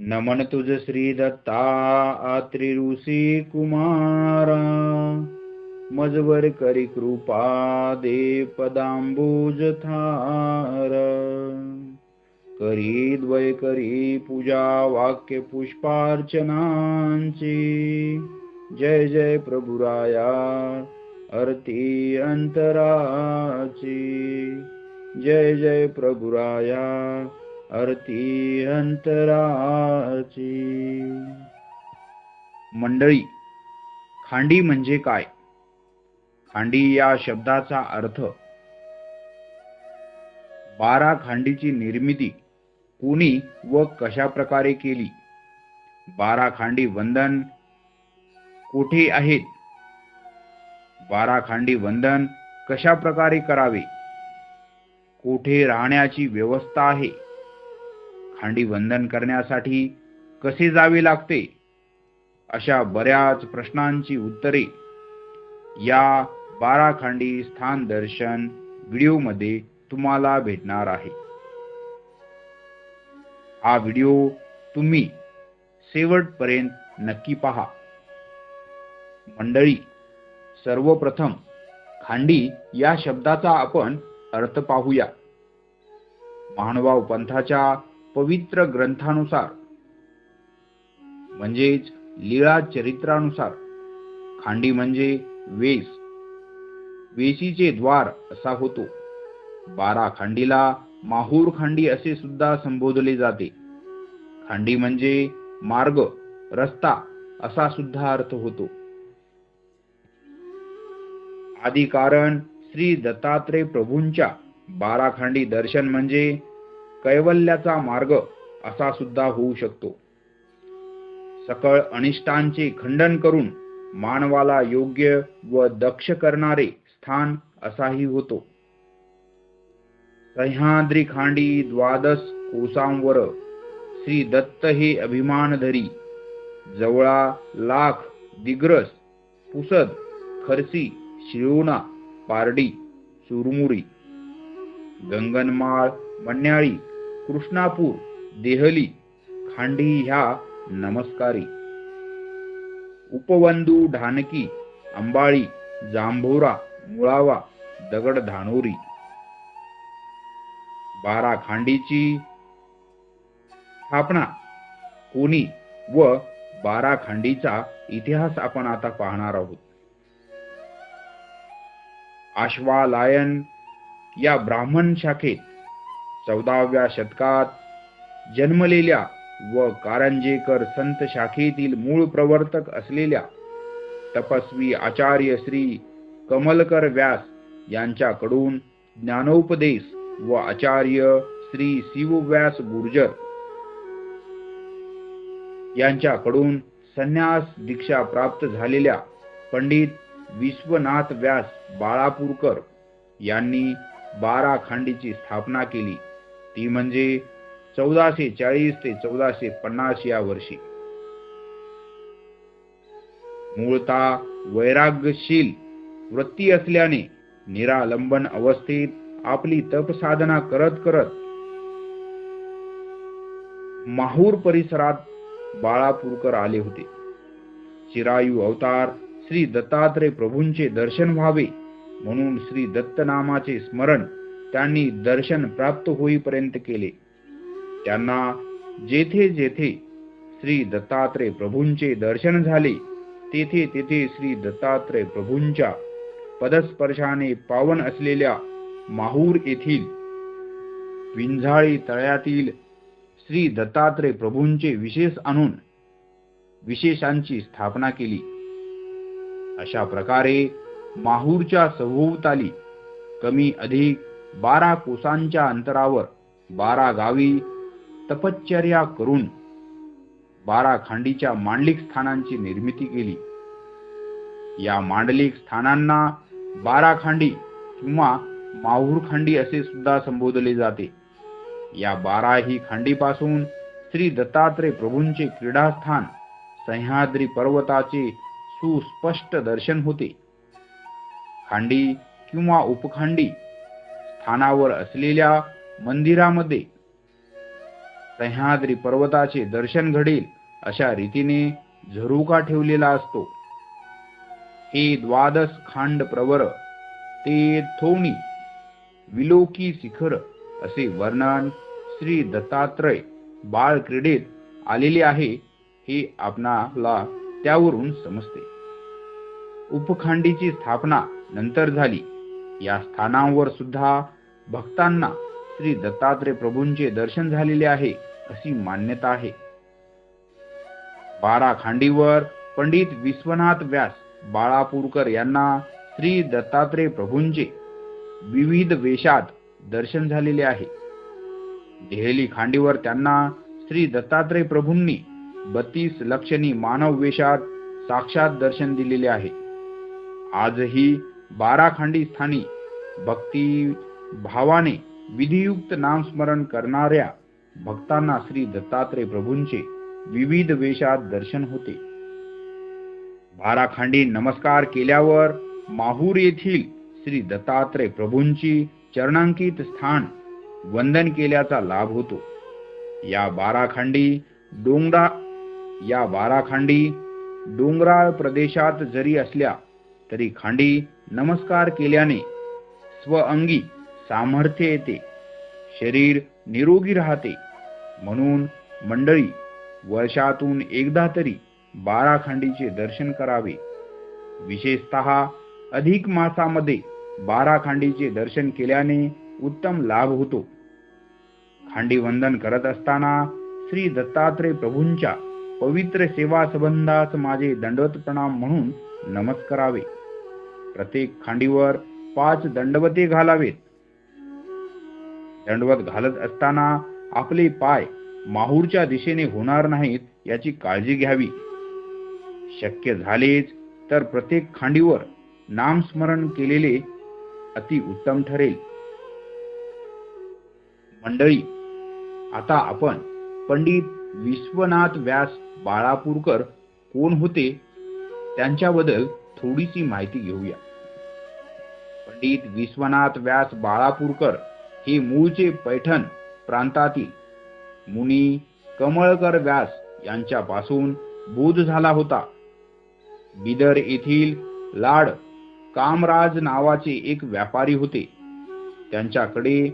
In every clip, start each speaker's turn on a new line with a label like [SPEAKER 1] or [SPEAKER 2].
[SPEAKER 1] नमन तुझ श्री दत्ता आत्री ऋषी कुमारा मजवर करी कृपा दे पदांबुज थार. करी द्वय करी पूजा वाक्य पुष्पार्चनांची. जय जय प्रभुराया अर्ती अंतराची. जय जय प्रभुराया अर्थी अंतराची. मंडळी खांडी म्हणजे काय? खांडी या शब्दाचा अर्थ बारा खांडीची निर्मिती कोणी व कशा प्रकारे केली? बारा खांडी वंदन कोठे आहेत? बारा खांडी वंदन कशा प्रकारे करावे? कोठे राहण्याची व्यवस्था आहे? खांडी वंदन करण्यासाठी कसे जावे लागते? अशा बऱ्याच प्रश्नांची उत्तरे या बारा खांडी स्थान दर्शन व्हिडिओमध्ये तुम्हाला भेटणार आहे. हा व्हिडिओ तुम्ही शेवटपर्यंत नक्की पहा. मंडळी सर्वप्रथम खांडी या शब्दाचा आपण अर्थ पाहूया. महानुभाव पंथाच्या पवित्र ग्रंथानुसार म्हणजेच लीळा चरित्रानुसार खांडी म्हणजे वेस. वेशीचे द्वार असा होतो. बारा खांडीला माहूर खांडी असे सुद्धा संबोधले जाते. खांडी म्हणजे मार्ग रस्ता असा सुद्धा अर्थ होतो. आदी कारण श्री दत्तात्रय प्रभूंच्या बारा खांडी दर्शन म्हणजे कैवल्याचा मार्ग असा सुद्धा होऊ शकतो. सकळ अनिष्टांचे खंडन करून मानवाला योग्य व दक्ष करणारे स्थान असाही होतो. सह्याद्री खांडी द्वादश कोसांवर श्री दत्त हे अभिमान धरी जवळा लाख दिग्रस पुसद खरसी शिरोणा पारडी सुरमुरी गंगनमाळ बन्याळी कृष्णापूर देहली खांडी ह्या नमस्कारी. उपवंदू ढानकी अंबाळी जांभोरा मुळावा दगड धानोरी. बारा खांडीची स्थापना. कोणी व बारा खांडीचा इतिहास आपण आता पाहणार आहोत. आश्वालायन या ब्राह्मण शाखेत चौदाव्या शतकात जन्मलेल्या व कारंजेकर संत शाखेतील मूळ प्रवर्तक असलेल्या तपस्वी आचार्य श्री कमलकर व्यास यांच्याकडून ज्ञानोपदेश व आचार्य श्री शिवव्यास गुर्जर यांच्याकडून संन्यास दीक्षा प्राप्त झालेल्या पंडित विश्वनाथ व्यास बाळापूरकर यांनी बारा खांडीची स्थापना केली. ती म्हणजे चौदाशे चाळीस ते चौदाशे पन्नास या वर्षी. मूळता वैराग्यशील वृत्ती असल्याने निरालंबन अवस्थेत आपली तप साधना करत करत माहूर परिसरात बाळापूरकर आले होते. चिरायू अवतार श्री दत्तात्रय प्रभूंचे दर्शन व्हावे म्हणून श्री दत्त नामाचे स्मरण त्यांनी दर्शन प्राप्त होईपर्यंत केले. त्यांना जेथे जेथे श्री दत्तात्रय प्रभूंचे दर्शन झाले तेथे तेथे श्री दत्तात्रय प्रभूंच्या पदस्पर्शाने पावन असलेल्या माहूर येथील विंझाळी तळ्यातील श्री दत्तात्रय प्रभूंचे विशेष आणून विशेषांची स्थापना केली. अशा प्रकारे माहूरच्या सभोवताली कमी अधिक बारा कोसांच्या अंतरावर बारा गावी तपश्चर्या करून बारा खांडीच्या मांडलिक स्थानांची निर्मिती केली. या मांडलिक स्थानांना बारा खांडी किंवा माहूर खांडी असे सुद्धा संबोधले जाते. या बाराही खांडीपासून श्री दत्तात्रय प्रभूंचे क्रीडास्थान सह्याद्री पर्वताचे सुस्पष्ट दर्शन होते. खांडी किंवा उपखांडी स्थानावर असलेल्या मंदिरामध्ये सह्याद्री पर्वताचे दर्शन घडेल अशा रीतीने झरुका ठेवलेला असतो. हे द्वादश खांड प्रवर ते थोणी विलोकी शिखर असे वर्णन श्री दत्तात्रय बाळ क्रीडेत आलेले आहे हे आपणाला त्यावरून समजते. उपखांडीची स्थापना नंतर झाली. या स्थानावर सुद्धा भक्तांना श्री दत्तात्रय प्रभूंचे दर्शन झालेले आहे अशी मान्यता आहे. बारा खांडीवर पंडित विश्वनाथ व्यास बाळापूरकर यांना श्री दत्तात्रय प्रभूंचे विविध वेशात दर्शन झालेले आहे. देहली खांडीवर त्यांना श्री दत्तात्रय प्रभूंनी बत्तीस लक्षणी मानव वेशात साक्षात दर्शन दिलेले आहे. आजही बारा खांडी स्थानी भक्ती भावाने विधियुक्त नामस्मरण करणाऱ्या भक्तांना श्री दत्तात्रय प्रभूंचे विविध वेशात दर्शन होते. बाराखांडी नमस्कार केल्यावर माहूर येथील श्री दत्तात्रय प्रभूंची चरणांकित स्थान वंदन केल्याचा लाभ होतो. या बाराखांडी डोंगरा या बाराखांडी डोंगराळ प्रदेशात जरी असल्या तरी खांडी नमस्कार केल्याने स्वअंगी सामर्थ्य येते. शरीर निरोगी राहते. म्हणून मंडळी वर्षातून एकदा तरी बारा खांडीचे दर्शन करावे. विशेषत अधिक मासामध्ये बारा खांडीचे दर्शन केल्याने उत्तम लाभ होतो. खांडीवंदन करत असताना श्री दत्तात्रय प्रभूंच्या पवित्र सेवा संबंधास माझे दंडवत प्रणाम म्हणून नमस्कारावे. प्रत्येक खांडीवर पाच दंडवते घालावेत. दंडवत घालत असताना आपले पाय माहूरच्या दिशेने होणार नाहीत याची काळजी घ्यावी. शक्य झालेच तर प्रत्येक खांडीवर नामस्मरण केलेले अति उत्तम ठरेल. मंडळी आता आपण पंडित विश्वनाथ व्यास बाळापूरकर कोण होते त्यांच्याबद्दल थोडीशी माहिती घेऊया. पंडित विश्वनाथ व्यास बाळापूरकर हे मूळचे पैठण प्रांतातील मुनी कमळकर व्यास यांच्यापासून बोध झाला होता. बिदर येथील लाड कामराज नावाचे एक व्यापारी होते. त्यांच्याकडे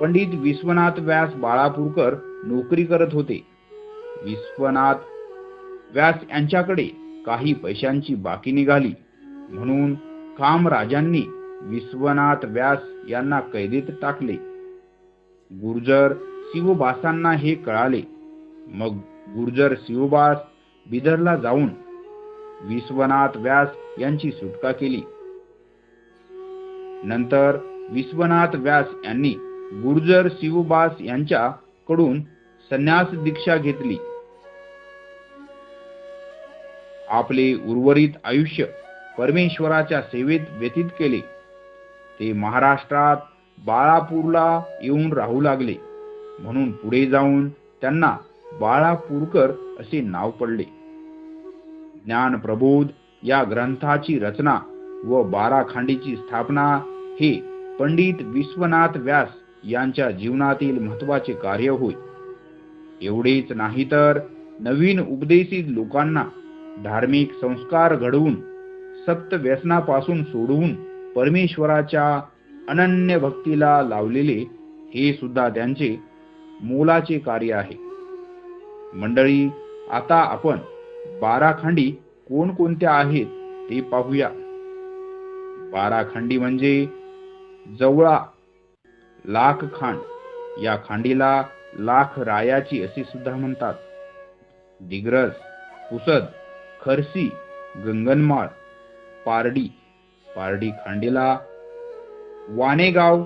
[SPEAKER 1] पंडित विश्वनाथ व्यास बाळापूरकर नोकरी करत होते. विश्वनाथ व्यास यांच्याकडे काही पैशांची बाकी निघाली. म्हणून कामराजांनी विश्वनाथ व्यास यांना कैदेत टाकले. गुर्जर शिवबासांना हे कळाले. मग गुर्जर शिवबास बिदरला जाऊन विश्वनाथ व्यास यांची सुटका केली. नंतर विश्वनाथ व्यास यांनी गुर्जर शिवबास यांच्याकडून संन्यास दीक्षा घेतली. आपले उर्वरित आयुष्य परमेश्वराच्या सेवेत व्यतीत केले. ते महाराष्ट्रात बाळापूरला येऊन राहू लागले. म्हणून पुढे जाऊन त्यांना बाळापूरकर असे नाव पडले. ज्ञान प्रबोध या ग्रंथाची रचना व बारा खांडीची स्थापना हे पंडित विश्वनाथ व्यास यांच्या जीवनातील महत्त्वाचे कार्य होय. एवढेच नाही तर नवीन उपदेशित लोकांना धार्मिक संस्कार घडवून सक्त व्यसनापासून सोडवून परमेश्वराच्या अनन्य भक्तीला लावलेले हे सुद्धा त्यांचे मोलाचे कार्य आहे. मंडळी आता आपण बारा खांडी कोणकोणत्या आहेत ते पाहूया. बारा खांडी म्हणजे जवळा लाख खांड. या खांडीला लाख रायाची असे सुद्धा म्हणतात. दिग्रस पुसद खरसी गंगनमाळ पारडी पारडी खांडीला वानेगाव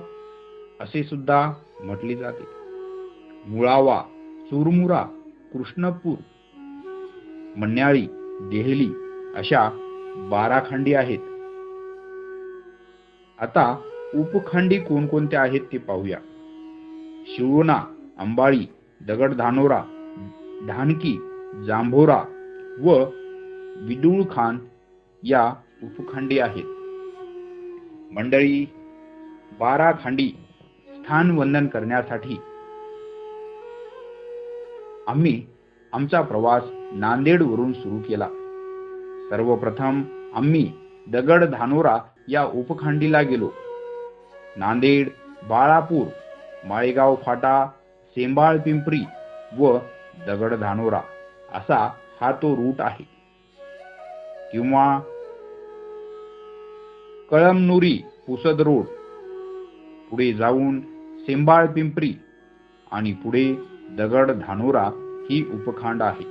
[SPEAKER 1] असे सुद्धा म्हटले जाते. मुळावा चुरमुरा कृष्णपूर मन्याळी देहली अशा बारा खांडी आहेत. आता उपखंडी कोणकोणत्या आहेत ते पाहूया. शिवणा अंबाळी दगडधानोरा ढानकी जांभोरा व विदुळखान या उपखंडी आहेत. मंडळी बारा खांडी स्थान वंदन करण्यासाठी आम्ही आमचा प्रवास नांदेडवरून सुरू केला. सर्वप्रथम आम्ही दगड धानोरा या उपखंडीला गेलो. नांदेड बाळापूर माळेगाव फाटा सेंबाळ पिंपरी व दगड धानोरा असा हा तो रूट आहे. किंवा कळमनुरी पुसद रोड. पुढे जाऊन सेंबाळ पिंपरी आणि पुढे दगड धानोरा ही उपखंड आहे.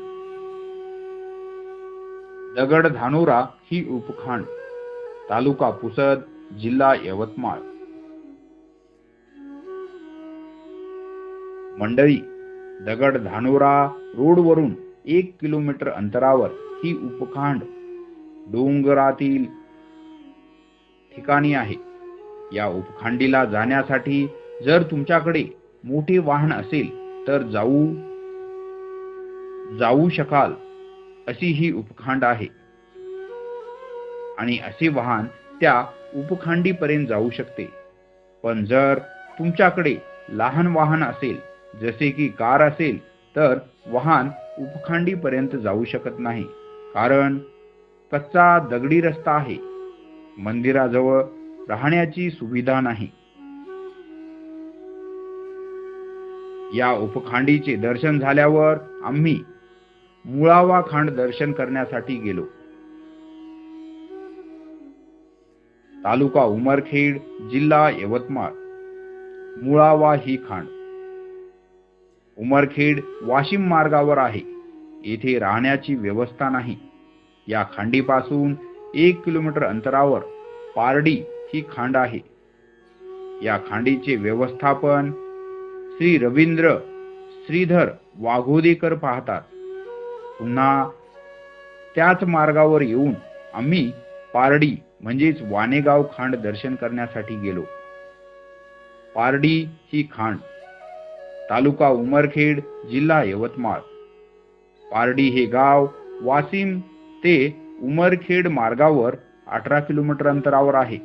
[SPEAKER 1] दगड धानोरा ही उपखांड तालुका पुसद जिल्हा यवतमाळ. मंडळी दगड धानोरा रोडवरून एक किलोमीटर अंतरावर ही उपखांड डोंगरातील ठिकाणी आहे. या उपखंडीला जाण्यासाठी जर तुमच्याकडे मोठे वाहन असेल तर जाऊ जाऊ शकाल अशी ही उपखंड आहे. आणि असे वाहन त्या उपखंडीपर्यंत जाऊ शकते. पण जर तुमच्याकडे लहान वाहन असेल जसे की कार असेल तर वाहन उपखंडीपर्यंत जाऊ शकत नाही. कारण कच्चा दगडी रस्ता आहे. मंदिराजवळ राहण्याची सुविधा नाही. या उपखांडीचे दर्शन झाल्यावर आम्ही मुळावा खांड दर्शन करण्यासाठी गेलो. तालुका उमरखेड जिल्हा यवतमाळ. मुळावा ही खांड. उमरखेड वाशिम मार्गावर आहे. येथे राहण्याची व्यवस्था नाही. या खांडीपासून एक किलोमीटर अंतरावर पारडी ही खांड आहे. या खांडीचे व्यवस्थापन श्री रवींद्र श्रीधर वाघोदेकर पाहतात. पुन्हा त्याच मार्गावर येऊन आम्ही पारडी म्हणजेच वानेगाव खांड दर्शन करण्यासाठी गेलो. पारडी ही खांड तालुका उमरखेड जिल्हा यवतमाळ. पारडी हे गाव वासिम ते उमरखेड मार्गावर अठरा किलोमीटर अंतरावर आहे.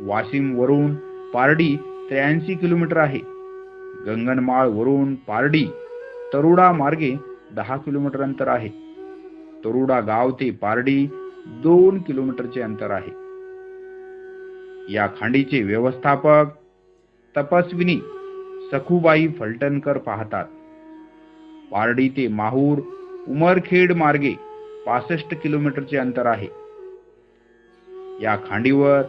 [SPEAKER 1] वाशिम वरून पारडी त्र्याऐंशी किलोमीटर आहे. गंगनमाळ वरून पारडी तरुडा मार्गे दहा किलोमीटर अंतर आहे. तरुडा गाव ते पारडी दोन किलोमीटरचे अंतर आहे. या खांडीचे व्यवस्थापक तपस्विनी सखुबाई फलटणकर पाहतात. पारडी ते माहूर उमरखेड मार्गे पासष्ट किलोमीटरचे अंतर आहे. या खांडीवर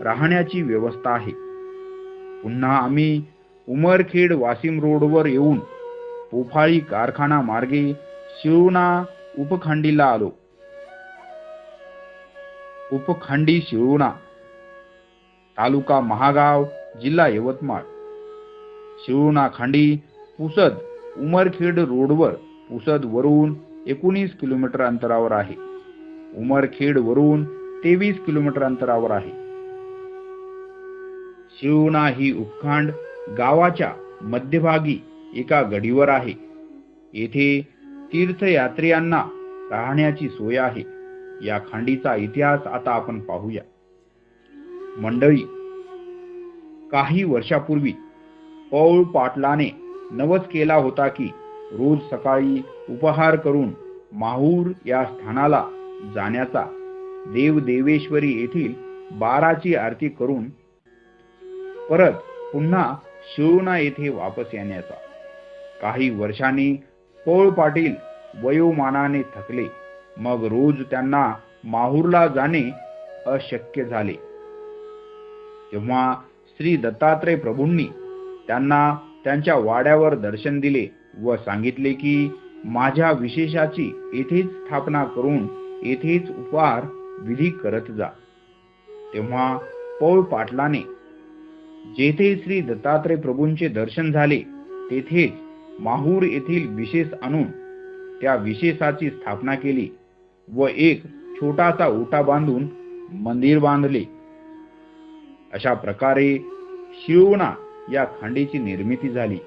[SPEAKER 1] राहण्याची व्यवस्था आहे. पुन्हा आम्ही उमरखेड वासिम रोडवर येऊन पोफाळी कारखाना मार्गे शिळुणा उपखंडीला आलो. उपखंडी शिळुणा तालुका महागाव जिल्हा यवतमाळ. शिळुणा खांडी पुसद उमरखेड रोडवर पुसद वरून एकोणीस किलोमीटर अंतरावर आहे. उमरखेड वरून तेवीस किलोमीटर अंतरावर आहे. शिवना ही उपखंड गावाच्या मध्यभागी एका गडीवर आहे. येथे तीर्थयात्रियांना राहण्याची सोय आहे. या खांडीचा इतिहास आता आपण पाहूया. मंडळी काही वर्षापूर्वी पौळ पाटलाने नवस केला होता की रोज सकाळी उपहार करून माहूर या स्थानाला जाण्याचा. देवदेवेश्वरी येथील बाराची आरती करून परत पुन्हा शिवणा येथे वापस येण्याचा. काही वर्षांनी पोळ पाटील वयोमानाने थकले. मग रोज त्यांना माहूरला जाणे अशक्य झाले. तेव्हा श्री दत्तात्रय प्रभूंनी त्यांना त्यांच्या वाड्यावर दर्शन दिले. व सांगितले की माझ्या विशेषाची येथेच स्थापना करून येथेच उपहार विधी करत जा. तेव्हा पौळ पाटलाने जेथे श्री दत्तात्रय प्रभूंचे दर्शन झाले तेथेच माहूर येथील विशेष आणून त्या विशेषाची स्थापना केली व एक छोटासा ओटा बांधून मंदिर बांधले. अशा प्रकारे शिवणा या खांडीची निर्मिती झाली.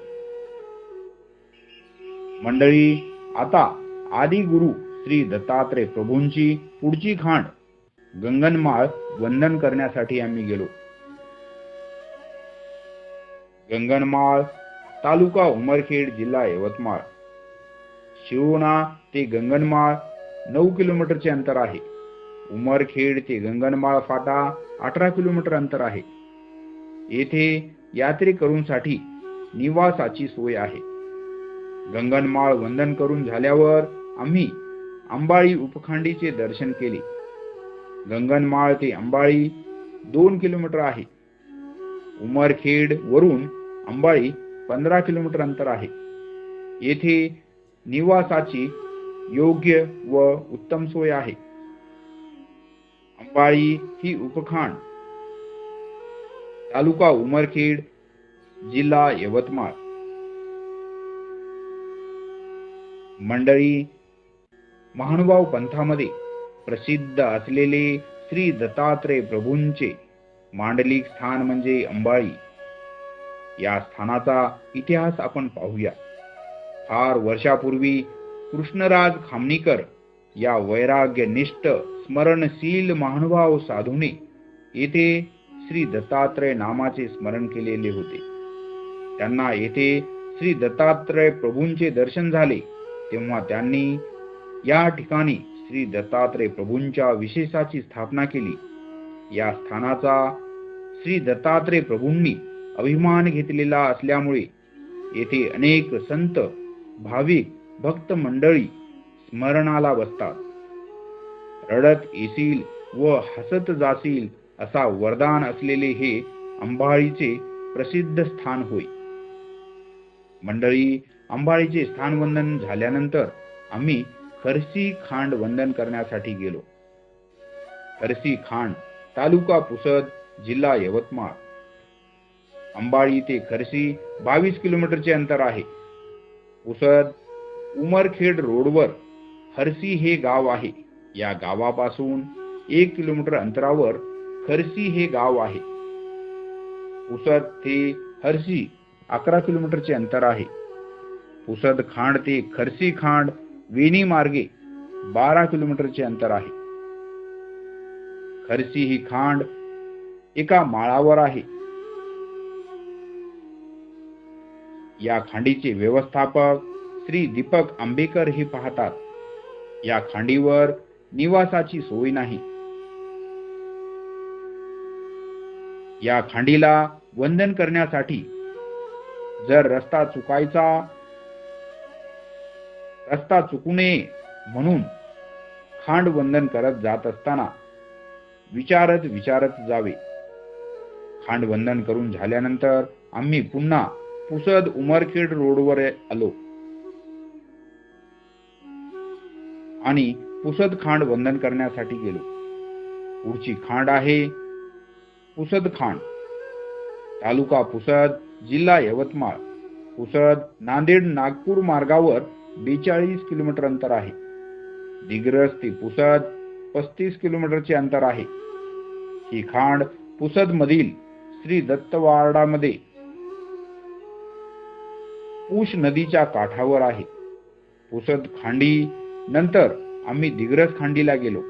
[SPEAKER 1] मंडळी आता आदि गुरु श्री दत्तात्रय प्रभूंची पुढची खांड गंगनमाळ वंदन करण्यासाठी आम्ही गेलो. गंगनमाळ तालुका उमरखेड जिल्हा यवतमाळ. शिरोणा ते गंगनमाळ नऊ किलोमीटरचे अंतर आहे. उमरखेड ते गंगनमाळ फाटा अठरा किलोमीटर अंतर आहे. येथे यात्रेकरूंसाठी निवासाची सोय आहे. गंगनमाळ वंदन करून झाल्यावर आम्ही अंबाळी उपखंडीचे दर्शन केले. गंगनमाळ ते अंबाळी दोन किलोमीटर आहे. उमरखेड वरून अंबाळी पंधरा किलोमीटर अंतर आहे. येथे निवासाची योग्य व उत्तम सोय आहे. अंबाळी ही उपखांड तालुका उमरखेड जिल्हा यवतमाळ. मंडळी महानुभाव पंथामध्ये प्रसिद्ध असलेले श्री दत्तात्रय प्रभूंचे मांडलिक स्थान म्हणजे अंबाळी. या स्थानाचा इतिहास आपण पाहूया. फार वर्षापूर्वी कृष्णराज खामणीकर या वैराग्यनिष्ठ स्मरणशील महानुभाव साधूने येथे श्री दत्तात्रय नामाचे स्मरण केलेले होते. त्यांना येथे श्री दत्तात्रय प्रभूंचे दर्शन झाले. तेव्हा त्यांनी या ठिकाणी श्री दत्तात्रय प्रभूंच्या विशेषाची स्थापना केली. या स्थानाचा श्री दत्तात्रय प्रभूंनी अभिमान घेतलेला असल्यामुळे येथे अनेक संत भाविक भक्त मंडळी स्मरणाला बसतात. रडत येशील व हसत जाशील असा वरदान असलेले हे अंबाळीचे प्रसिद्ध स्थान होय. मंडळी अंबाळीचे स्थानवंदन झाल्यानंतर आम्ही खरसी खांड वंदन करण्यासाठी गेलो. खरसी खांड तालुका पुसद जिल्हा यवतमाळ. अंबाळी ते खरसी बावीस किलोमीटरचे अंतर आहे. पुसद उमरखेड रोडवर हरसी हे गाव आहे. या गावापासून एक किलोमीटर अंतरावर खरसी हे गाव आहे. पुसद ते हरसी अकरा किलोमीटरचे अंतर आहे. पुसद खांड ते खरसी खांड वेणी मार्गे बारा किलोमीटरचे अंतर आहे. खरसी ही खांड एका माळावर आहे. या खांडीचे व्यवस्थापक श्री दीपक आंबेकर हे पाहतात. या खांडीवर निवासाची सोय नाही. या खांडीला वंदन करण्यासाठी जर रस्ता चुकायचा रस्ता चुकू नये म्हणून खांड वंदन करत जात असताना विचारत विचारत जावे. खांड वंदन करून झाल्यानंतर आम्ही पुन्हा पुसद उमरखेड रोडवर आलो. आणि पुसद खांड वंदन करण्यासाठी गेलो. पुढची खांड आहे पुसद खांड. तालुका पुसद जिल्हा यवतमाळ. पुसद नांदेड नागपूर मार्गावर बेचाळीस किलोमीटर अंतर आहे. दिग्रस ते पुसद पस्तीस किलोमीटरचे अंतर आहे. ही खांड पुसद मधील श्री दत्तवार्डामध्ये पूष नदीच्या काठावर आहे. पुसद खांडी नंतर आम्ही दिग्रस खांडीला गेलो.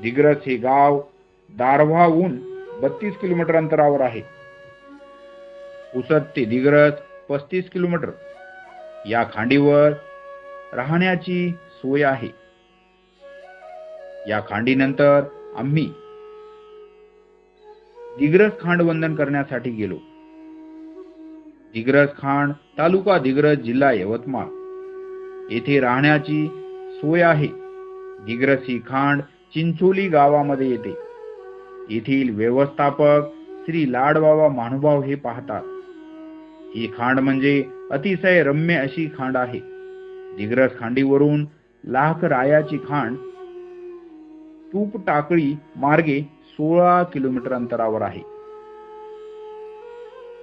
[SPEAKER 1] दिग्रस हे गाव दारव्हाहून बत्तीस किलोमीटर अंतरावर आहे. पुसद ते दिग्रस पस्तीस किलोमीटर. या खांडीवर राहण्याची सोय आहे. या खांडीनंतर आम्ही दिग्रस खांड वंदन करण्यासाठी गेलो. दिग्रस खांड तालुका दिग्रस जिल्हा यवतमाळ. येथे राहण्याची सोय आहे. दिग्रस ही खांड चिंचोली गावामध्ये येते. येथील व्यवस्थापक श्री लाडबाबा महानुभाव हे पाहतात. ही खांड म्हणजे अतिशय रम्य अशी खांड आहे. दिग्रस खांडीवरून लाख रायाची खांड तूप टाकळी मार्गे सोळा किलोमीटर अंतरावर आहे.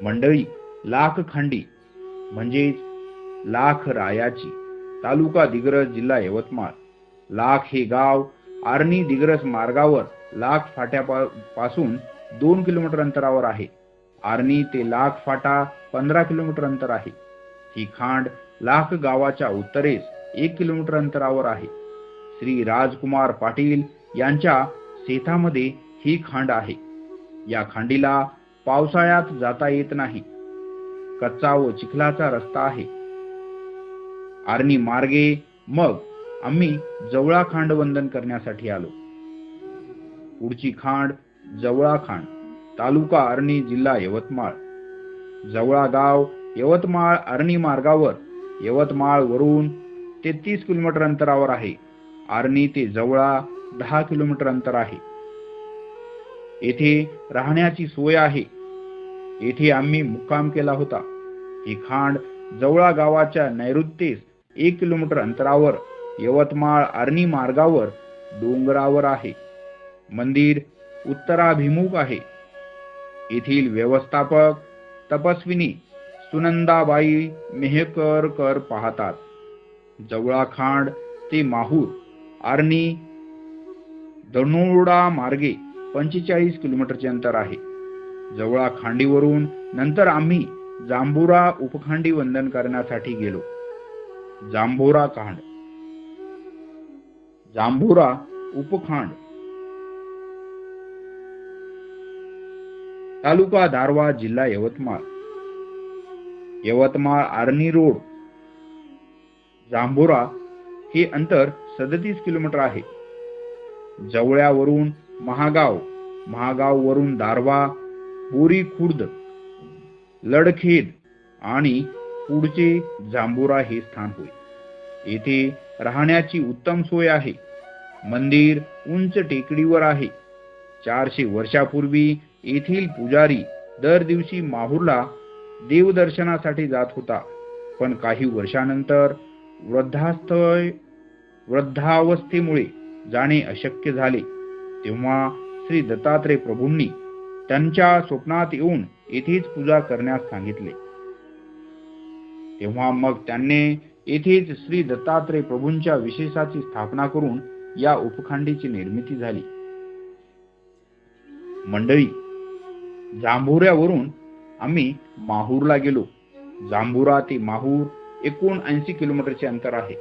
[SPEAKER 1] मंडळी लाख खांडी म्हणजेच लाख रायाची तालुका दिग्रस जिल्हा यवतमाळ. लाख हे गाव आर्णी दिग्रस मार्गावर लाख फाट्यापासून दोन किलोमीटर अंतरावर आहे. आर्णी ते लाख फाटा पंधरा किलोमीटर अंतर आहे. ही खांड लाख गावाच्या उत्तरेस एक किलोमीटर अंतरावर आहे. श्री राजकुमार पाटील यांच्या शेतामध्ये ही खांड आहे. या खांडीला पावसाळ्यात जाता येत नाही. कच्चा व चिखलाचा रस्ता आहे. आर्णी मार्गे मग आम्ही जवळा खांड वंदन करण्यासाठी आलो. पुढची खांड जवळा खांड तालुका आर्णी जिल्हा यवतमाळ. जवळा गाव यवतमाळ आर्णी मार्गावर यवतमाळ वरून तेहतीस किलोमीटर अंतरावर आहे. आर्णी ते जवळा दहा किलोमीटर अंतर आहे. येथे राहण्याची सोय आहे. येथे आम्ही मुक्काम केला होता. ही खांड जवळा गावाच्या नैऋत्येस एक किलोमीटर अंतरावर यवतमाळ आर्णी मार्गावर डोंगरावर आहे. मंदिर उत्तराभिमुख आहे. येथील व्यवस्थापक तपस्विनी सुनंदाबाई मेहकरकर पाहतात. जवळा खांड ते माहूर आर्णी धनोडा मार्गे पंचेचाळीस किलोमीटरचे अंतर आहे. जवळा खांडीवरून नंतर आम्ही जांभुरा उपखांडी वंदन करण्यासाठी गेलो. जांभोरा खांड जांभुरा उपखांड. तालुका दारवा जिल्हा यवतमाळ. यवतमाळ आर्णी रोड जांभोरा हे अंतर सदतीस किलोमीटर आहे. जवळ्यावरून महागाव महागाव वरून दारवा बोरी खुर्द लडखेड आणि पुढचे जांभोरा हे स्थान होय. येथे राहण्याची उत्तम सोय आहे. मंदिर उंच टेकडीवर आहे. चारशे वर्षापूर्वी येथील पुजारी दर दिवशी माहूरला देवदर्शनासाठी जात होता. पण काही वर्षानंतर वृद्धास्थय वृद्धावस्थेमुळे जाणे अशक्य झाले. तेव्हा श्री दत्तात्रय प्रभूंनी त्यांच्या स्वप्नात येऊन येथेच पूजा करण्यास सांगितले. तेव्हा मग त्यांनी येथेच श्री दत्तात्रय प्रभूंच्या विशेषाची स्थापना करून या उपखंडीची निर्मिती झाली. मंडळी जांभोऱ्यावरून आम्ही माहूरला गेलो. जांभुरा ते माहूर एकूण ऐंशी किलोमीटरचे अंतर आहे.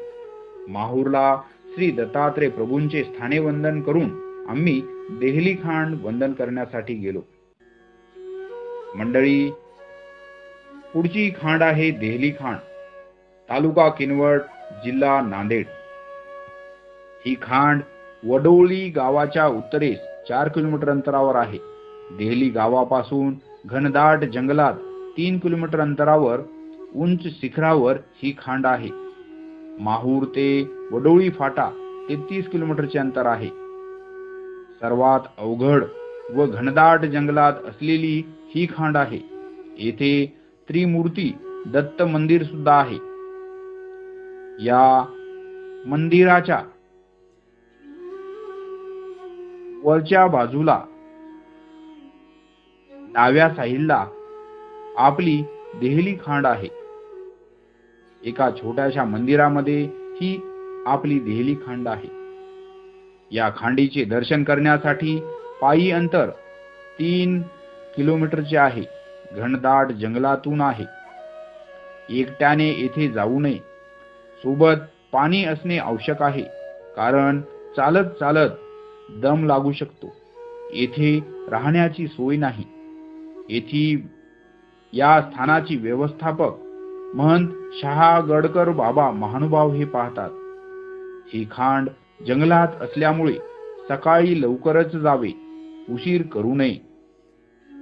[SPEAKER 1] माहूरला श्री दत्तात्रय प्रभूंचे स्थाने वंदन करून आम्ही देहली खांड वंदन करण्यासाठी गेलो. मंडळी पुढची खांड आहे देहली खांड तालुका किनवट जिल्हा नांदेड. ही खांड वडोळी गावाच्या उत्तरेस चार किलोमीटर अंतरावर आहे. देहली गावापासून घनदाट जंगलात तीन किलोमीटर अंतरावर उंच शिखरावर ही खांड आहे. माहूर ते वडोळी फाटा तेहतीस किलोमीटरचे अंतर आहे. सर्वात अवघड व घनदाट जंगलात असलेली ही खांड आहे. येथे त्रिमूर्ती दत्त मंदिर सुद्धा आहे. या मंदिराच्या वरच्या बाजूला डाव्या साईडला आपली देहली खांड आहे. एका छोट्याशा मंदिरामध्ये ही आपली देहली खांड आहे. या खांडीचे दर्शन करण्यासाठी पायी अंतर तीन किलोमीटरचे आहे. घनदाट जंगलातून आहे. एकट्याने येथे जाऊ नये. सोबत पाणी असणे आवश्यक आहे कारण चालत चालत दम लागू शकतो. येथे राहण्याची सोय नाही. येथी या स्थानाची व्यवस्थापक महंत शहा गडकर बाबा महानुभाव हे पाहतात. ही खांड जंगलात असल्यामुळे सकाळी लवकरच जावे उशीर करू नये.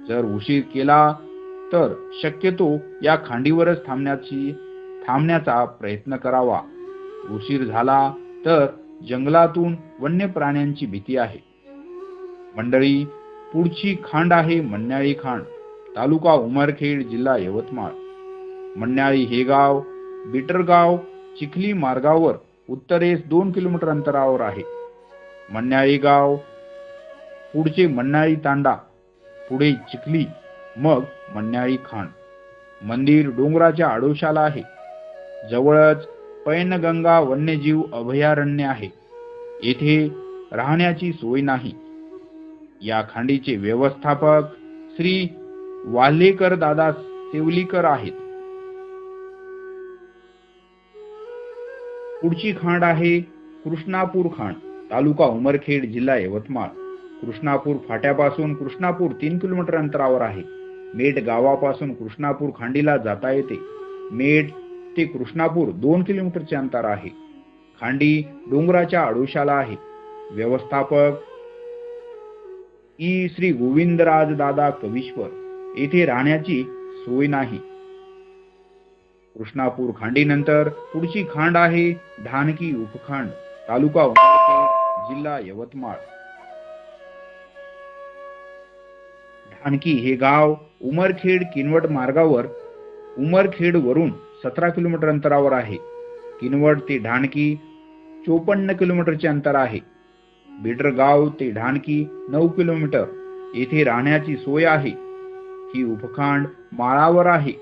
[SPEAKER 1] जर उशीर केला तर शक्यतो या खांडीवरच थांबण्याची थांबण्याचा प्रयत्न करावा. उशीर झाला तर जंगलातून वन्य प्राण्यांची भीती आहे. मंडळी पुढची खांड आहे मन्याळी खांड. तालुका उमरखेड जिल्हा यवतमाळ. मन्याळी हे गाव बिटरगाव चिखली मार्गावर उत्तरेस दोन किलोमीटर अंतरावर आहे. मन्याळी गाव पुढचे मन्याळी तांडा पुढे चिखली मग मन्याळी खांड मंदिर डोंगराच्या आडोशाला आहे. जवळच पैनगंगा वन्यजीव अभयारण्य आहे. येथे राहण्याची सोय नाही. या खांडीचे व्यवस्थापक श्री वाल्हेकर दादा सेवलीकर आहेत. पुढची खांड आहे कृष्णापूर खांड तालुका उमरखेड जिल्हा यवतमाळ. कृष्णापूर फाट्यापासून कृष्णापूर तीन किलोमीटर अंतरावर आहे. मेट गावापासून कृष्णापूर खांडीला जाता येते. मेट ते कृष्णापूर दोन किलोमीटरचे अंतर आहे. खांडी डोंगराच्या आडोशाला आहे. व्यवस्थापक ई श्री गोविंदराज दादा कवीश्वर. येथे राहण्याची सोय नाही. कृष्णापूर खांडीनंतर पुढची खांड आहे ढानकी उपखांड तालुका जिल्हा यवतमाळ. ढानकी हे गाव उमरखेड किनवट मार्गावर उमरखेड वरून सतरा किलोमीटर अंतरावर आहे. किनवट ते ढानकी चोपन्न किलोमीटरचे अंतर आहे. बिडरगाव ते ढानकी नऊ किलोमीटर. येथे राहण्याची सोय आहे. ही उपखांड माळावर आहे.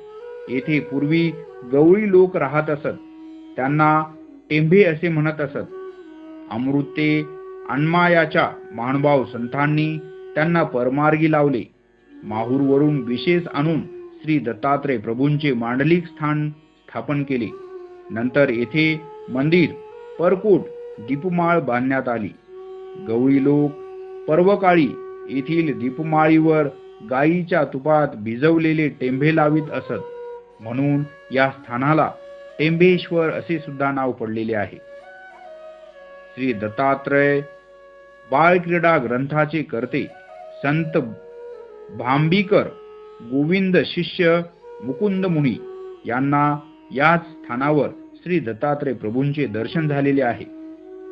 [SPEAKER 1] येथे पूर्वी गवळी लोक राहत असत. त्यांना टेंभे असे म्हणत असत. अमृते अण्मायाच्या महानुभाव संतांनी त्यांना परमार्गी लावले. माहूरवरून विशेष आणून श्री दत्तात्रय प्रभूंचे मांडलिक स्थान स्थापन केले. नंतर येथे मंदिर परकोट दीपमाळ बांधण्यात आली. गवळी लोक पर्वकाळी येथील दीपमाळीवर गायीच्या तुपात भिजवलेले टेंभे लावित असत. म्हणून या स्थानाला टेंभेश्वर असे सुद्धा नाव पडलेले आहे. श्री दत्तात्रय बाळक्रीडा ग्रंथाचे करते संत भांबीकर गोविंद शिष्य मुकुंद मुनी यांना याच स्थानावर श्री दत्तात्रय प्रभूंचे दर्शन झालेले आहे.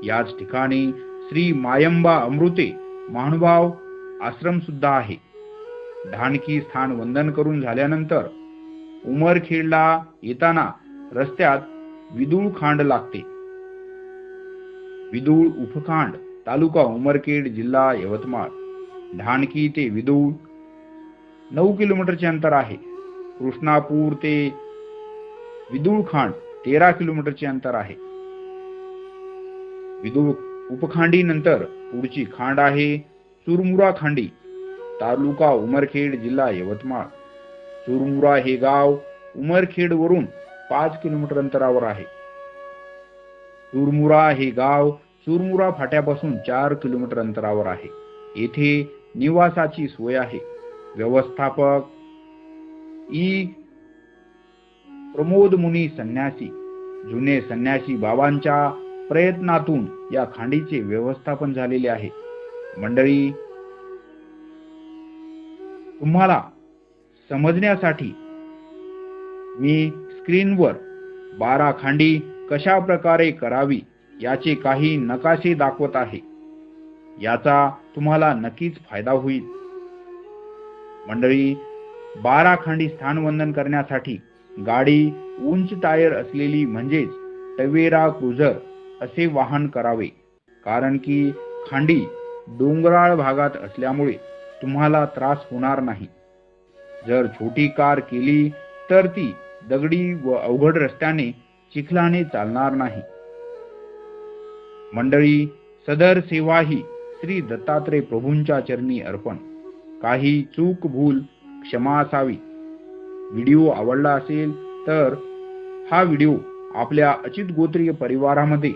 [SPEAKER 1] याच ठिकाणी श्री मायंबा अमृते महानुभाव आश्रम सुद्धा आहे. ढाणकी स्थान वंदन करून झाल्यानंतर उमरखेडला येताना रस्त्यात विदुळ खांड लागते. विदुळ उपखांड तालुका उमरखेड जिल्हा यवतमाळ. ढाणकी ते विदुळ नऊ किलोमीटरचे अंतर आहे. कृष्णापूर ते विदुळ खांड तेरा किलोमीटरचे अंतर आहे. विदुळ उपखांडी नंतर पुढची खांड आहे चुरमुरा खांडी. तालुका उमरखेड जिल्हा यवतमाळ. चुरमुरा हे गाव उमरखेड वरून पाच किलोमीटर अंतरावर आहे. चुरमुरा हे गाव चुरमुरा फाट्यापासून चार किलोमीटर अंतरावर आहे. येथे निवासाची सोय आहे. व्यवस्थापक ई. प्रमोद मुनी संन्यासी जुने संन्यासी बाबांच्या प्रयत्नातून या खांडीचे व्यवस्थापन झालेले आहे. मंडळी तुम्हाला समजण्यासाठी मी स्क्रीनवर बारा खांडी कशा प्रकारे करावी याचे काही नकाशे दाखवत आहे. याचा तुम्हाला नक्कीच फायदा होईल. मंडळी बारा खांडी स्थानवंदन करण्यासाठी गाडी उंच टायर असलेली म्हणजेच टवेरा क्रुझर असे वाहन करावे. कारण की खांडी डोंगराळ भागात असल्यामुळे तुम्हाला त्रास होणार नाही. जर छोटी कार केली तर ती दगडी व अवघड रस्त्याने चिखलाने चालणार नाही. मंडळी सदर सेवा ही श्री दत्तात्रय प्रभूंच्या चरणी अर्पण. काही चूक भूल क्षमा असावी. व्हिडिओ आवडला असेल तर हा व्हिडिओ आपल्या अचित गोत्रीय परिवारामध्ये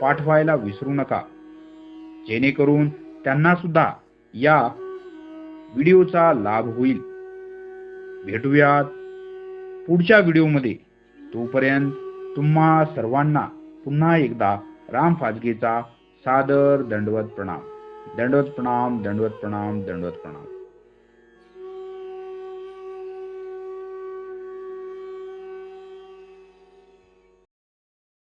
[SPEAKER 1] पाठवायला विसरू नका. जेणेकरून त्यांना सुद्धा या व्हिडिओचा लाभ होईल. भेटूयात पुढच्या व्हिडिओमध्ये. तोपर्यंत तुम्हा सर्वांना पुन्हा एकदा राम फाजगेचा सादर दंडवत प्रणाम. दंडवत प्रणाम दंडवत प्रणाम दंडवत प्रणाम.